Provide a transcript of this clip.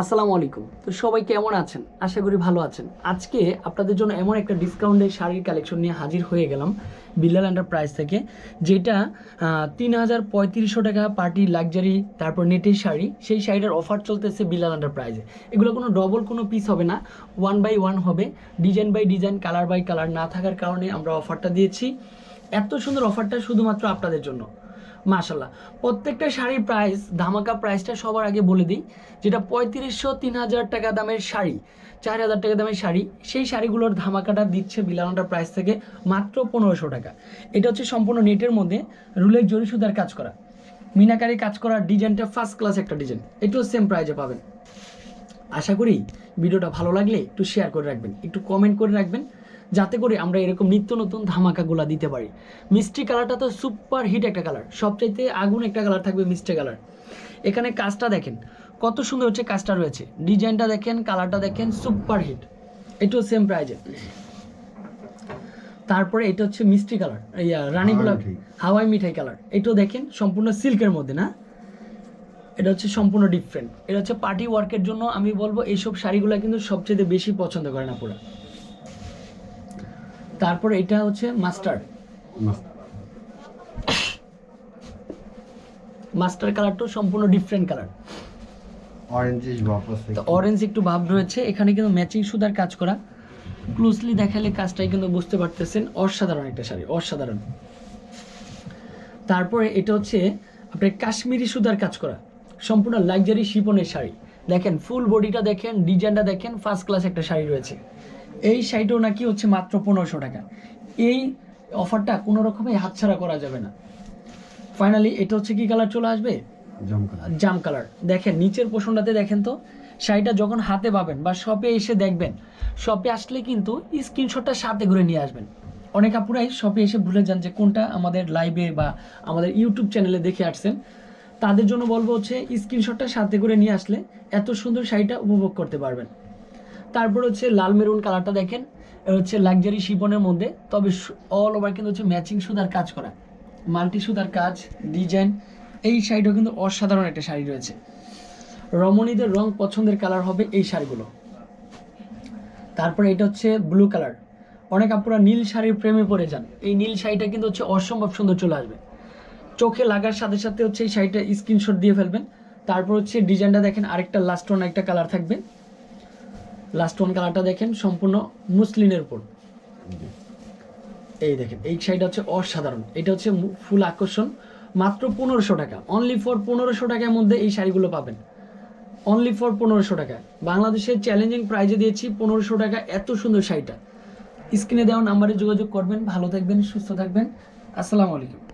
আসসালামু আলাইকুম। তো সবাই কেমন আছেন? আশা করি ভালো আছেন। আজকে আপনাদের জন্য এমন একটা ডিসকাউন্টের শাড়ির কালেকশন নিয়ে হাজির হয়ে গেলাম বিল্লাল এন্টারপ্রাইজ থেকে, যেটা তিন হাজার পঁয়ত্রিশশো টাকা পার্টি লাক্সারি তারপর নেটের শাড়ি। সেই শাড়িটার অফার চলতেছে বিল্লাল এন্টারপ্রাইজে এগুলো কোনো ডবল কোনো পিস হবে না ওয়ান বাই ওয়ান হবে। Design by design colour by colour না থাকার কারণে আমরা অফারটা দিয়েছি। এত সুন্দর অফারটা শুধুমাত্র আপনাদের জন্য। মাশাল্লাহ প্রত্যেকটা শাড়ির প্রাইস ধামাকা প্রাইসটা সবার আগে বলে দিই, যেটা পঁয়ত্রিশশো তিন হাজার টাকা দামের শাড়ি, চার হাজার টাকা দামের শাড়ি, সেই শাড়িগুলোর ধামাকাটা দিচ্ছে বিলানোটা প্রাইস থেকে মাত্র পনেরোশো টাকা। এটা হচ্ছে সম্পূর্ণ নেটের মধ্যে রুলের জরি সুতার কাজ করা। মিনাকারি কাজ করার ডিজাইনটা ফার্স্ট ক্লাস একটা ডিজাইন এটাও সেম প্রাইজে পাবেন। আশা করি ভিডিওটা ভালো লাগলে একটু শেয়ার করে রাখবেন, একটু কমেন্ট করে রাখবেন। যাতে করে আমরা এরকম নিত্য নতুন ধামাকাগুলা দিতে পারি। মিষ্টি কালারটা তো সুপার হিট একটা কালার। সবচাইতে আগুন একটা কালার থাকবে মিষ্টি কালার। এখানে কাজটা দেখেন কত সুন্দর হচ্ছে কাজটা রয়েছে। ডিজাইনটা দেখেন কালারটা দেখেন সুপার হিট এটাও সেম প্রাইজে তারপরে এটা হচ্ছে মিষ্টি কালার আহ, রানী হাওয়াই গোলাপ মিঠাই। হাওয়াই মিঠাই কালার। এটাও দেখেন সম্পূর্ণ সিল্কের মধ্যে না? এটা হচ্ছে সম্পূর্ণ ডিফারেন্ট এটা হচ্ছে পার্টি ওয়ার্কের জন্য আমি বলব এইসব শাড়িগুলো কিন্তু সবচেয়ে বেশি পছন্দ করে না পুরো তারপর এটা হচ্ছে মাস্টার্ড মাস্টার কালারটাও সম্পূর্ণ ডিফারেন্ট কালার। অরেঞ্জ একটু ভাব রয়েছে। এখানে কিন্তু ম্যাচিং সুতার কাজ করা। ক্লোজলি দেখালে কাজটাই কিন্তু বুঝতে পারতেছেন। অসাধারণ একটা শাড়ি অসাধারণ। তারপরে এটা হচ্ছে আপনার কাশ্মীরি সুতার কাজ করা। সম্পূর্ণ লাক্সারি শিপনের শাড়ি। দেখেন ফুল বডিটা দেখেন ডিজাইনটা দেখেন ফার্স্ট ক্লাস একটা শাড়ি রয়েছে। এই শাড়িটাও নাকি হচ্ছে মাত্র পনেরোশো টাকা। এই অফারটা কোনো রকমে হাতছাড়া করা যাবে না। ফাইনালি এটা হচ্ছে কি কালার চলে আসবে? জাম কালার দেখেন নিচের পোষণটাতে দেখেন তো শাড়িটা যখন হাতে পাবেন বা শপে এসে দেখবেন শপে আসলে কিন্তু স্ক্রিনশটটা সাথে করে নিয়ে আসবেন। অনেক আপুরাই শপে এসে ভুলে যান যে কোনটা আমাদের লাইভে বা আমাদের ইউটিউব চ্যানেলে দেখে আসছেন। তাদের জন্য বলব হচ্ছে স্ক্রিনশটটা সাথে করে নিয়ে আসলে এত সুন্দর শাড়িটা উপভোগ করতে পারবেন। তারপর হচ্ছে লাল মেরুন কালারটা দেখেন হচ্ছে লাক্সারি শিপনের মধ্যে, তবে অল ওভার কিন্তু হচ্ছে ম্যাচিং সুতার কাজ করা। মাল্টি সুতার কাজ ডিজাইন এই শাড়িটাও কিন্তু অসাধারণ একটা শাড়ি রয়েছে। রমণীদের রং পছন্দের কালার হবে এই শাড়িগুলো। তারপরে এটা হচ্ছে ব্লু কালার অনেক আপুরা নীল শাড়ির প্রেমে পড়ে যান। এই নীল শাড়িটা কিন্তু হচ্ছে অসম্ভব সুন্দর চলে আসবে। চোখে লাগার সাথে সাথে হচ্ছে এই শাড়িটা স্ক্রিনশট দিয়ে ফেলবেন। তারপর হচ্ছে ডিজাইনটা দেখেন, আরেকটা লাস্ট ওয়ান একটা কালার থাকবে। লাস্ট ওয়ান কালারটা দেখেন, সম্পূর্ণ মুসলিনের উপর। এই দেখেন, এই শাড়িটা হচ্ছে অসাধারণ। এটা হচ্ছে ফুল আকর্ষণ। মাত্র পনেরোশো টাকা। অনলি ফর পনেরোশো টাকার মধ্যে এই শাড়িগুলো পাবেন। অনলি ফর পনেরোশো টাকা। বাংলাদেশের চ্যালেঞ্জিং প্রাইজে দিয়েছি পনেরোশো টাকা এত সুন্দর শাড়িটা। স্ক্রিনে দেওয়া নাম্বারে যোগাযোগ করবেন। ভালো থাকবেন, সুস্থ থাকবেন। আসসালামু আলাইকুম।